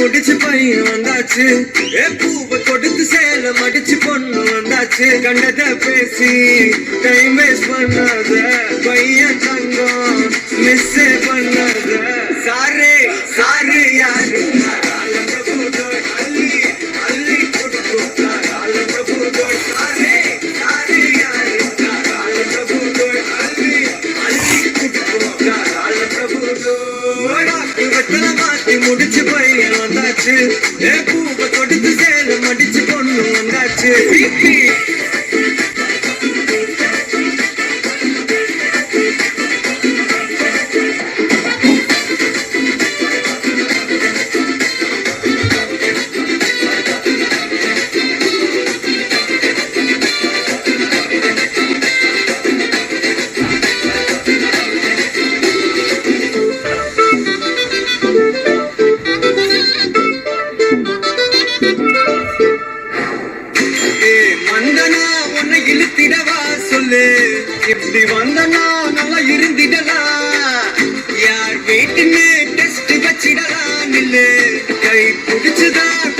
முடிச்சு பையன் வந்தாச்சு. ஏ பூவை கொடுத்து சேல மடிச்சு பொண்ணு வந்தாச்சு. கண்டத பேசி டைம் வேஸ்ட் பண்ணாத. பையன் தங்கம் மிஸ் பண்ணாத. சாரு சாரு யாரு? வந்தாச்சு ஏ பூவை கொடுத்து சேல மடிச்சு பொண்ணு வந்தாச்சு. வந்தனா உன்னை இழுத்திடவா சொல்லு. இப்படி வந்தனா நல்லா இருந்திடலாம் யார் வீட்டுன்னு டெஸ்ட் வச்சிடலாம் நில்லு. கை பிடிச்சுதான்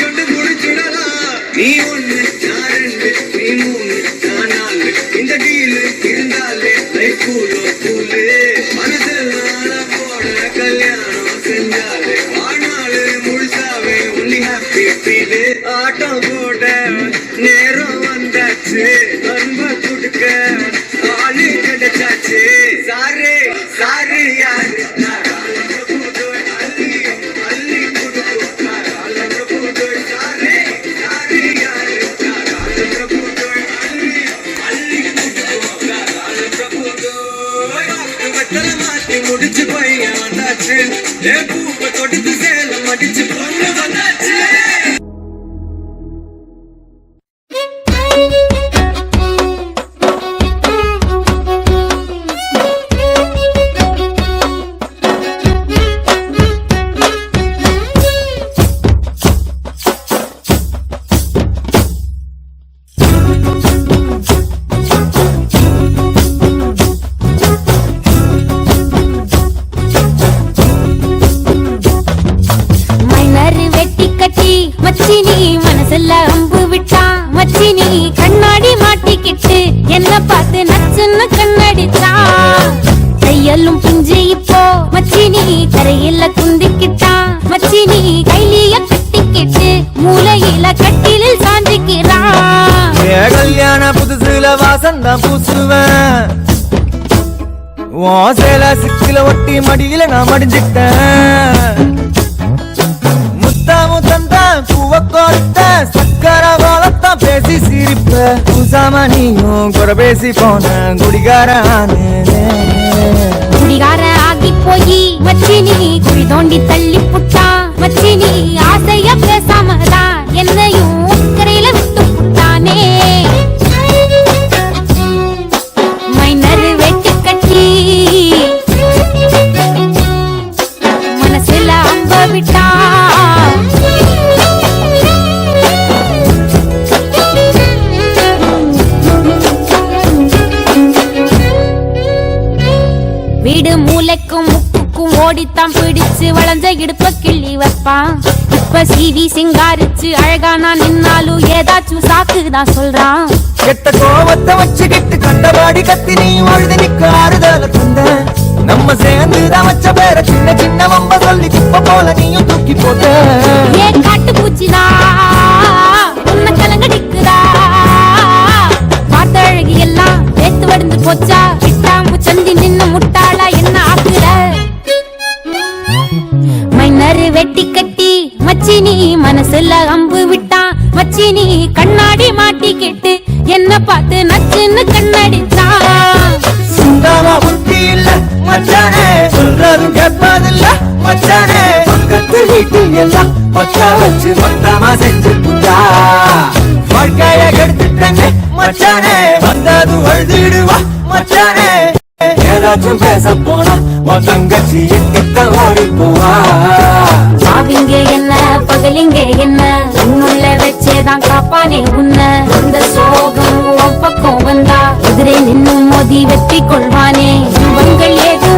முடிச்சு பையன் வந்தாச்சு. ஏ தொடுத்து சேலம் அடிச்சு வாசம் தான் பூசுவேன். உன் சிக்கில ஒட்டி மடியில நான் மடிஞ்சிட்டேன். முத்தாமு முத்தந்தா பூவ கொடுத்த சக்கர கோலத்தான் பேசி சிரிப்ப பூசாம நீயும் குறை பேசி போன குடிகாரானே குடிகார ஆகி போய் மச்சினி குடி தோண்டி தள்ளி புட்டா மச்சினி ஆசைய பேசாமதான் என்னையும் ஓடித்தான் பிடிச்சு வளைஞ்ச இடுப்ப கிள்ளி வைப்பான். இப்ப சீவி சிங்காரிச்சு அழகா நான் நின்னாலும் ஏதாச்சும் சாக்குதான் சொல்றான். கெட்ட கோவத்தை வச்சுக்கிட்டு கண்டபாடி கத்தி நீ அழுது நிக்க ஆறுதல தந்த. நம்ம சேர்ந்து தான் வச்ச பேர சின்ன சின்ன வம்ப சொல்லி குப்பை போல நீயும் தூக்கி போட்ட. ஏ காட்டு பூச்சிதா உன்னை கலங்கடிக்குதா? பார்த்த அழகி எல்லாம் வேத்து வடிந்து போச்சா? மச்சினி மனசுல அம்பு விட்டான் மச்சினி கண்ணாடி மாட்டிக்கிட்டு என்ன பார்த்து நச்சுன்னு கண்ணடிச்சான் சுண்டாமா புத்தி இல்ல மச்சானே சொல்றதும் கேப்ப மச்சானே. பக்கத்து வீட்டு எல்லாம் பக்கா வச்சு மொத்தமா செஞ்சு புட்டா வாழ்க்கைய கெடுத்துட்டேங்க மச்சானே. வந்தது அழுதிடுவா மச்சானே. ஏதாச்சும் பேச போனா உன் தங்கச்சி எங்கிட்ட ஓடி போவா. பாவிங்க என்ன பகலிங்க என்ன? உன்னுள்ள வச்சேதான் காப்பானே உன்ன. இந்த சோகம் பக்கம் வந்தா எதிரே நின்னும் மோதி வெற்றி கொள்வானே. உங்கள் ஏது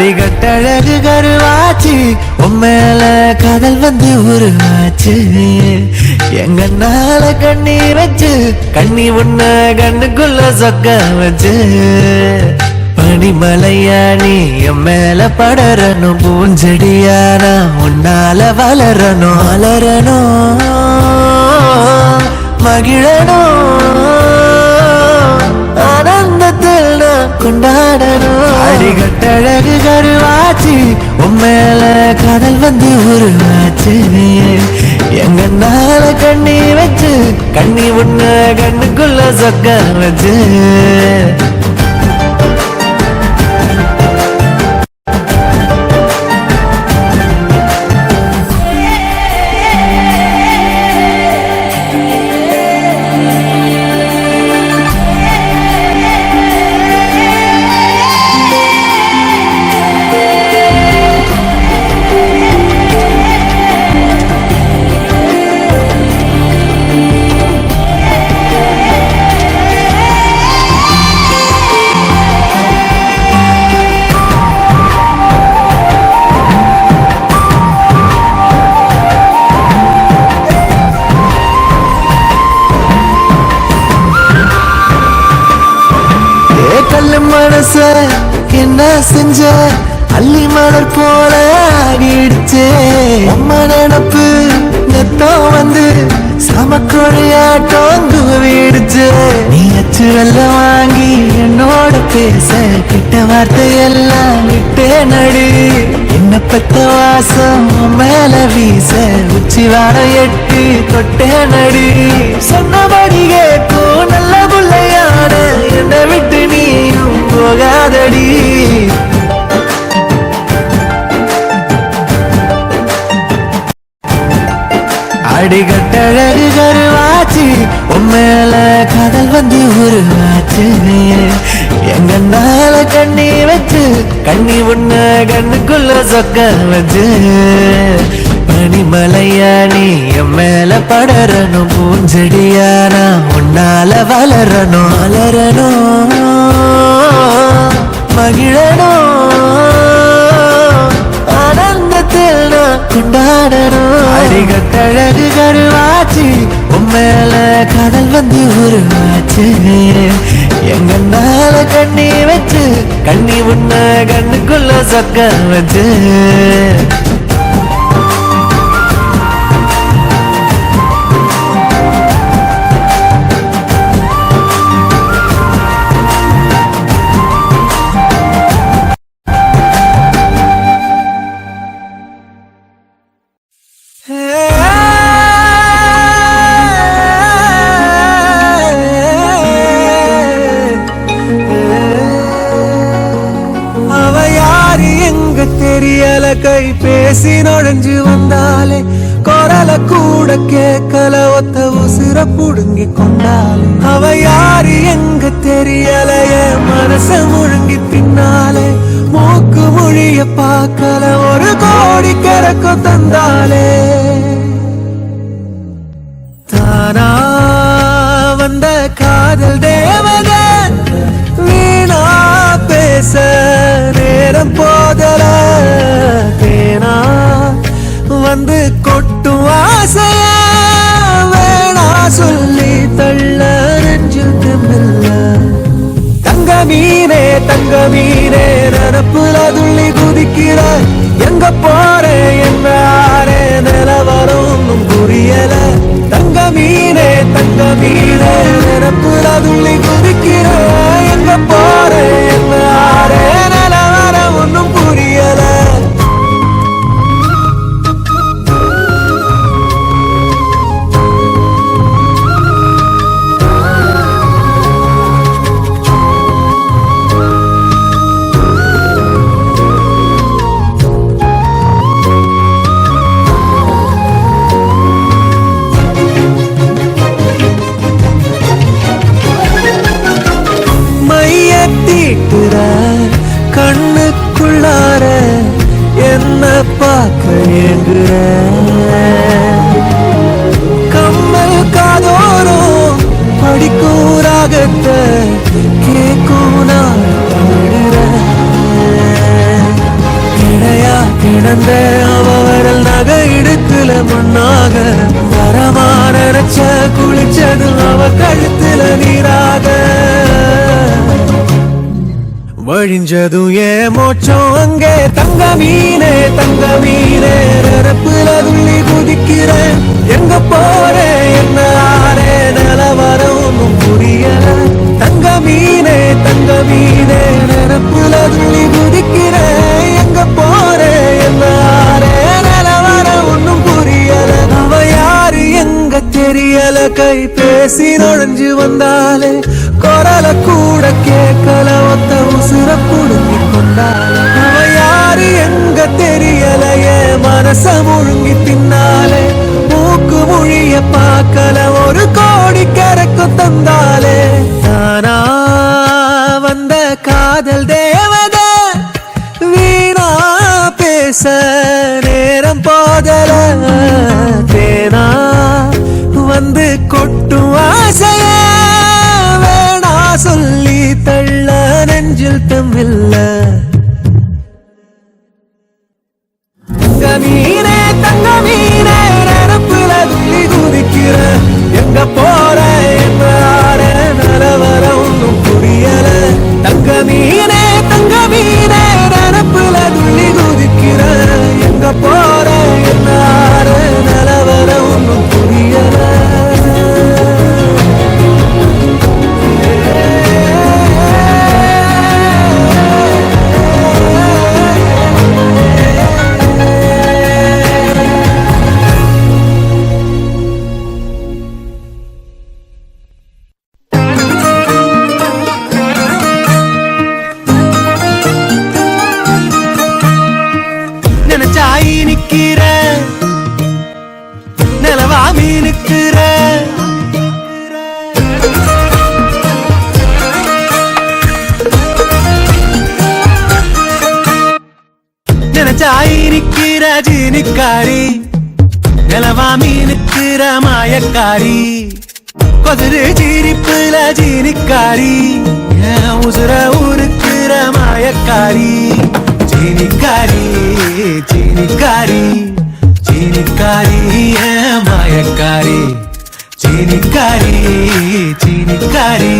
அடிகட்டழகு கருவாச்சு. உண்மையில காதல் வந்து உருவாச்சு. எங்க நாள கண்ணி வச்சு கண்ணி உன்ன கண்ணுக்குள்ள சொக்க வச்சு. பனிமலையா நீ என் மேல படரணும். பூஞ்செடியானா உன்னால வளரணும். வளரணும். மகிழணும். கொண்டாடணும். அடிகட்டழகு கருவாச்சு உண்மையில கடல் வந்து உருவாச்சு. எங்க நாள கண்ணி வச்சு கண்ணி உன்ன கண்ணுக்குள்ள சொக்க வச்சு. மனச என்ன செஞ்ச? அள்ளி மலர் போல ஆகிடுச்சே. அம்மா நினப்பு நெத்தம் வந்து சமக்கொழியாட்டம் தூவிடுச்சு. நீ அச்சு வாங்கி என்னோட பேச கிட்ட வார்த்தை எல்லாம் விட்டே நடு. என்ன பத்த வாசம் மேல வீச உச்சி வாரம் எட்டு தொட்டே நடு. சொன்னபடி கேட்கும் நல்ல பிள்ளையான என்னை விட்டு நீயும் போகாதடி. அடிகட்டழகு கருவாச்சு உண்மையில கதல் வந்து உருவாச்சு. எங்க நாள கண்ணி வச்சு கண்ணி உன்ன கண்ணுக்குள்ள சொக்க வச்சு. பனிமலையா நீ என் மேல படரணும். நான் உன்னால வளரணும். வளரணும். மகிழணும். ஆனந்தத்தில் நான் கொண்டாடணும். அடிகட்டழகு கருவாச்சு உண்மையில கடல் வந்து உருவாச்சு. எங்க நாள கண்ணி வச்சு கண்ணி உன்ன கண்ணுக்குள்ள சொக்க வச்சு. பேசி நுழைஞ்சு வந்தாலே குரல கூட கேட்கல ஒத்த உசிர புடுங்கி கொண்டாலே. அவ யாரு எங்க தெரியலைய மனச முழுங்கி பின்னாலே. மூக்கு மொழிய பார்க்கல ஒரு கோடி கறக்கம் தந்தாலே. தானா வந்த காதல் காதல் வீணா பேச வந்து கொட்டும் ஆசைய? வேணா சொல்லி தள்ள நெஞ்சில் திமில்ல. தங்க மீனே தங்க மீனே நினப்புல துள்ளி குதிக்கிற. எங்க போற என்ன ஆறே நிலவரம் புரியல. தங்க மீனே தங்க மீனே நினப்புல துள்ளி குதிக்கிற. எங்க போற பார்க்க கம்மல் காதோறும் படிக்கும் ராகத்தை கேட்கும் நான் பாடுறேன். இணையா கிடந்த அவரல் நகை இடுக்குல மண்ணாக வரமா நினைச்ச குளிச்சது அவ கழுத்துல நீராக. வழிஞ்சதும் ஏ மோச்சம் அங்கே. தங்க மீனே தங்க மீனே நிரப்புல துள்ளி குதிக்கிறேன் எங்க போறேன் என்ன ஆறே நிலவரம் ஒன்றும் புரியல. தங்க மீனே தங்க மீனே நிரப்புல துள்ளி குதிக்கிறேன் எங்க போறேன் என்ன ஆறே நிலவரம் ஒன்றும் புரியல. அவ யாரு எங்க தெரியல. கை பேசி நுழைஞ்சு வந்தாலே குரல கூட கே ரசம் ஒழுங்கி தின்னாலே மூக்கு மொழிய பார்க்கல ஒரு கோடி கரைக்கு தந்தா மீனே நிக்கிற ஜீனிக்காரி நிலவாமி நிக்கிற மாயக்காரி கொதிரு சிரிப்புல ஜீனிக்காரி என் உசுர ஊருக்குற மாயக்காரி சீனிக்காரி சீனிக்காரி சீனிக்காரி என் மாயக்காரி சீனிக்காரி சீனிக்காரி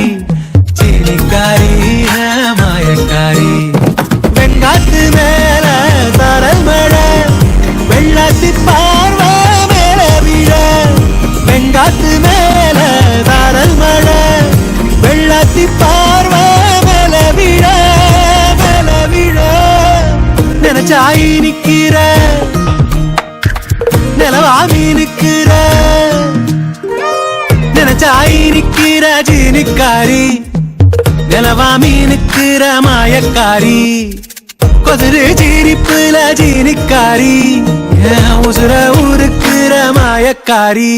சீனிக்காரி பார்வை மேல விழ வெங்காட்டு மேல தரல் மழை வெள்ளத்தி பார்வை மேல விழ மேல விழ நினைச்சாயி நிக்கிற நிலவாமி நிக்கிற நினைச்சாயி நிக்கிற ஜீனிக்காரி நிலவாமி நிக்கிற மாயக்காரி. கொதிரு சிரிப்புல ஜீனிக்காரி. உசுர உருக்குற மாயக்காரி.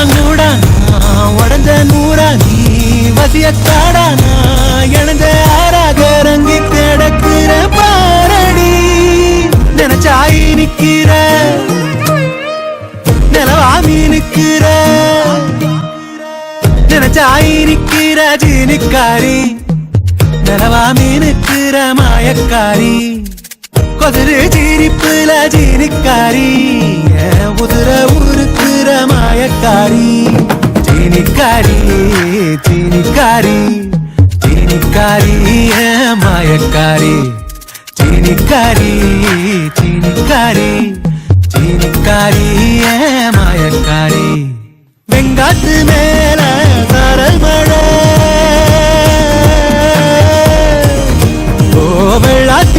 உசுராங்கூடா நான் உடஞ்ச நூறா நீ வசியத்தாடா நான் இணைஞ்ச ஆறாக இறங்கி கிடக்குற பாரடி. நினைச்சாயி நிக்கிற நிலவாமி நிக்கிற நினைச்சாயி நிக்கிற ஜீனிக்காரி நிலவாமி நிக்கிற மாயக்காரி. கொதிரு ஜீரிப்புல ஜீனிக்காரி. உதிர உருக்குற மாயக்காரி. ஜீனிக்காரி ஜீனிக்காரி. ஜீனிக்காரி மாயக்காரி. ஜீனிக்காரி ஜீனிக்காரி. ஜீனிக்காரி மாயக்காரி. வெங்காத்து மேல சாரல் மழை ஓ வெள்ளாத்து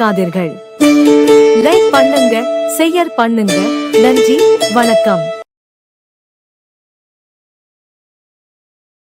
மறக்காதீர்கள். லைக் பண்ணுங்க ஷேர் பண்ணுங்க. நன்றி வணக்கம்.